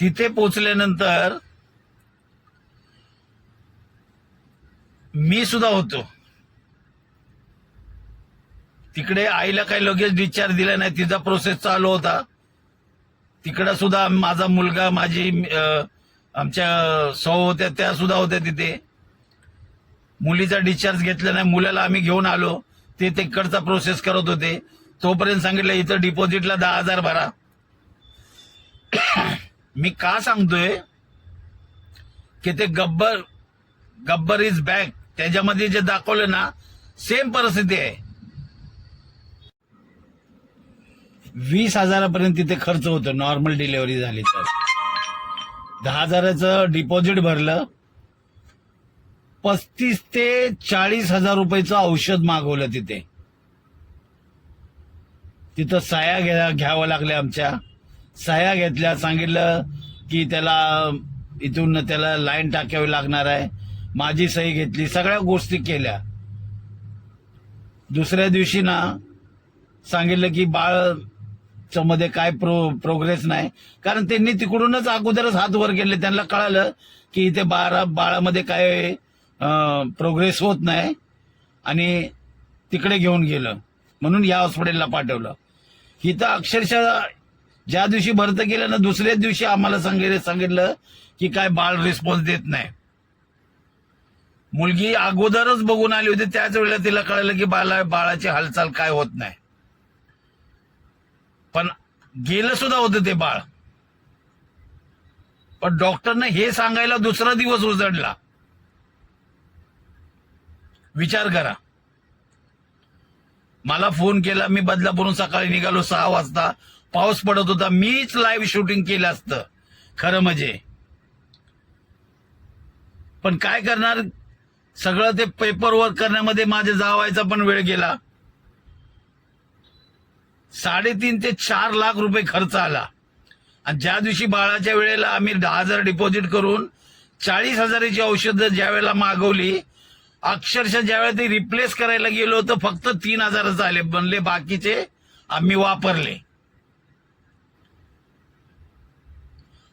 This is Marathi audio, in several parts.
तिथे पोचल्यानंतर मी सुद्धा होतो. तिकडे आईला काही लगेच डिस्चार्ज दिला नाही. तिचा प्रोसेस चालू होता. तिकडं सुद्धा माझा मुलगा माझी आमच्या सौ होत्या त्या सुद्धा होत्या तिथे. मुलीचा डिस्चार्ज घेतला नाही. मुलाला आम्ही घेऊन आलो. ते तिकडचा प्रोसेस करत होते. तोपर्यंत सांगितलं इथं डिपॉझिटला दहा हजार भरा. मी का सांगतोय? की ते गब्बर गब्बर इज बॅक त्याच्यामध्ये जे दाखवलं ना सेम परिस्थिती आहे. वीस हजारापर्यंत तिथे खर्च होतो. नॉर्मल डिलिव्हरी झाली तर. दहा हजाराचं डिपॉझिट भरलं. पस्तीस ते चाळीस हजार रुपयाचं औषध मागवलं तिथे. तिथं साया घ्या घ्यावं लागल्या आमच्या. सह्या घेतल्या सांगितलं की त्याला इथून त्याला लाईन टाकावी लागणार आहे. माझी सही घेतली सगळ्या गोष्टी केल्या. दुसऱ्या दिवशी ना सांगितलं की बाळमध्ये काय प्रो प्रोग्रेस नाही. कारण त्यांनी तिकडूनच अगोदरच हात वर केले त्यांना कळालं की इथे बाळा बाळामध्ये काय प्रोग्रेस होत नाही. आणि तिकडे घेऊन गेलं. म्हणून या हॉस्पिटलला पाठवलं. इथं अक्षरशः ज्या दिवशी भरत केलं ना दुसऱ्याच दिवशी आम्हाला सांगितलं सांगितलं की काय बाळ रिस्पॉन्स देत नाही. मुलगी अगोदरच बघून आली होती त्याच वेळेला तिला कळलं की बाळा बाळाची हालचाल काय होत नाही. पण गेलं सुद्धा होतं ते बाळ. पण डॉक्टरने हे सांगायला दुसरा दिवस उजडला. विचार करा. मला फोन केला मी बदलापूरून सकाळी निघालो सहा वाजता. पाऊस पडत होता मीच लाईव्ह शूटिंग केलं असतं. खरं म्हणजे. पण काय करणार? सगळं ते पेपर वर्क करण्यामध्ये माझ्या जावायचा पण वेळ गेला. साडेतीन ते चार लाख रुपये खर्च आला. आणि ज्या दिवशी बाळाच्या वेळेला आम्ही दहा हजार डिपॉझिट करून चाळीस हजाराची औषधं ज्या वेळेला मागवली अक्षरशः ज्यावेळेला ते रिप्लेस करायला गेलो तर फक्त तीन हजारच आले. बनले बाकीचे आम्ही वापरले.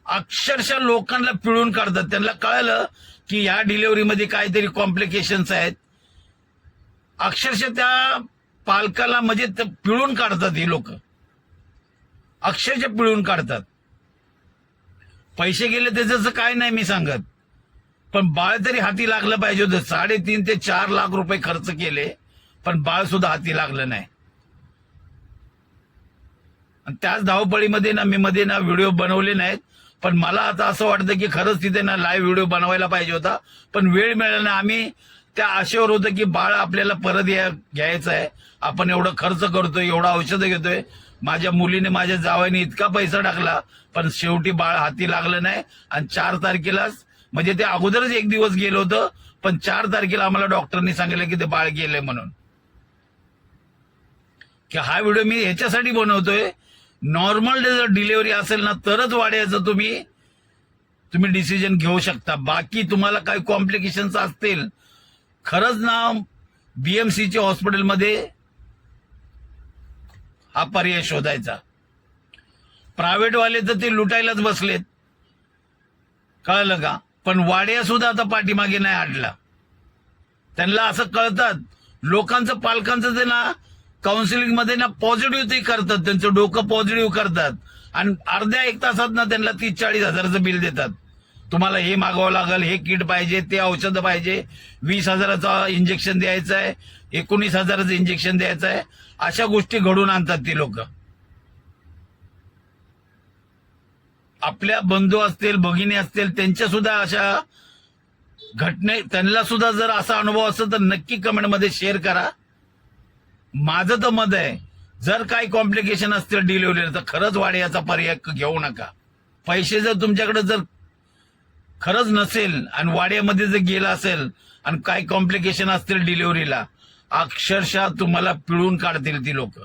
अक्षरशः लोकांना पिळून काढतात. त्यांना कळलं की ह्या डिलिव्हरीमध्ये काहीतरी कॉम्प्लिकेशन्स आहेत. अक्षरशः त्या पालकाला म्हणजे पिळून काढतात ही लोक. अक्षरशः पिळून काढतात. पैसे गेले त्याचं काय नाही मी सांगत. पण बाळ तरी हाती लागलं पाहिजे होतं. साडेतीन ते चार लाख रुपये खर्च केले पण बाळ सुद्धा हाती लागलं नाही. त्याच धावपळीमध्ये ना मी मध्ये ना व्हिडिओ बनवले नाहीत. पण मला आता असं वाटतं की खरंच तिथे ना लाईव्ह व्हिडिओ बनवायला पाहिजे होता. पण वेळ मिळाला ना आम्ही त्या आशेवर होतं की बाळ आपल्याला परत या घ्यायचं आहे. आपण एवढं खर्च करतोय एवढं औषधं घेतोय. माझ्या मुलीने माझ्या जावाने इतका पैसा टाकला पण शेवटी बाळ हाती लागलं नाही. आणि चार तारखेलाच म्हणजे ते अगोदरच एक दिवस गेलं होतं पण चार तारखेला आम्हाला डॉक्टरनी सांगितलं की ते बाळ गेलंय म्हणून. की हा व्हिडिओ मी ह्याच्यासाठी बनवतोय नॉर्मल जर डिलिव्हरी असेल ना तरच वाढायचं तुम्ही. तुम्ही डिसिजन घेऊ शकता. बाकी तुम्हाला काही कॉम्प्लिकेशन्स असतील खरंच ना बीएमसीच्या हॉस्पिटलमध्ये हा पर्याय शोधायचा. प्रायव्हेटवाले तर ते लुटायलाच बसलेत. कळलं का? पण वाड्या सुद्धा आता पाठीमागे नाही आडला त्यांना असं कळतात लोकांचं पालकांचं ते ना काउन्सिलिंगमध्ये ना पॉझिटिव्ह ते करतात त्यांचं डोकं पॉझिटिव्ह करतात. आणि अर्ध्या एक तासात ना त्यांना तीस चाळीस हजाराचं बिल देतात. तुम्हाला हे मागवावं लागेल हे किट पाहिजे ते औषधं पाहिजे. वीस हजाराचं इंजेक्शन द्यायचं आहे एकोणीस हजाराचं इंजेक्शन द्यायचं आहे. अशा गोष्टी घडून आणतात ती लोक. आपल्या बंधू असतील भगिनी असतील त्यांच्या सुद्धा अशा घटने त्यांना सुद्धा जर असा अनुभव असेल तर नक्की कमेंटमध्ये शेअर करा. माझं तर मत आहे जर काही कॉम्प्लिकेशन असतील डिलिव्हरी तर खरंच वाड्याचा पर्याय घेऊ नका. पैसे जर तुमच्याकडे जर खरंच नसेल आणि वाड्यामध्ये जर गेला असेल आणि काही कॉम्प्लिकेशन असतील डिलिव्हरीला अक्षरशः तुम्हाला पिळून काढतील ती लोक.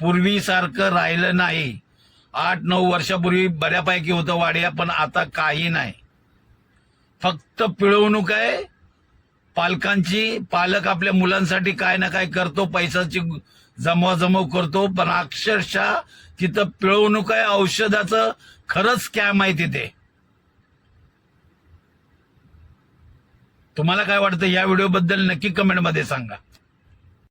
पूर्वीसारखं राहिलं नाही. आठ नऊ वर्षापूर्वी बऱ्यापैकी होतं वाड्या पण आता काही नाही. फक्त पिळवणूक आहे पालकांची पालक आपल्या मुलांसाठी काय ना काय करतो पैशाची जमवाजमव करतो पण अक्षरशः तिथं पिळवणूक आहे औषधाचं खरंच स्कॅम आहे तिथे. तुम्हाला काय वाटतं या व्हिडिओबद्दल नक्की कमेंटमध्ये सांगा.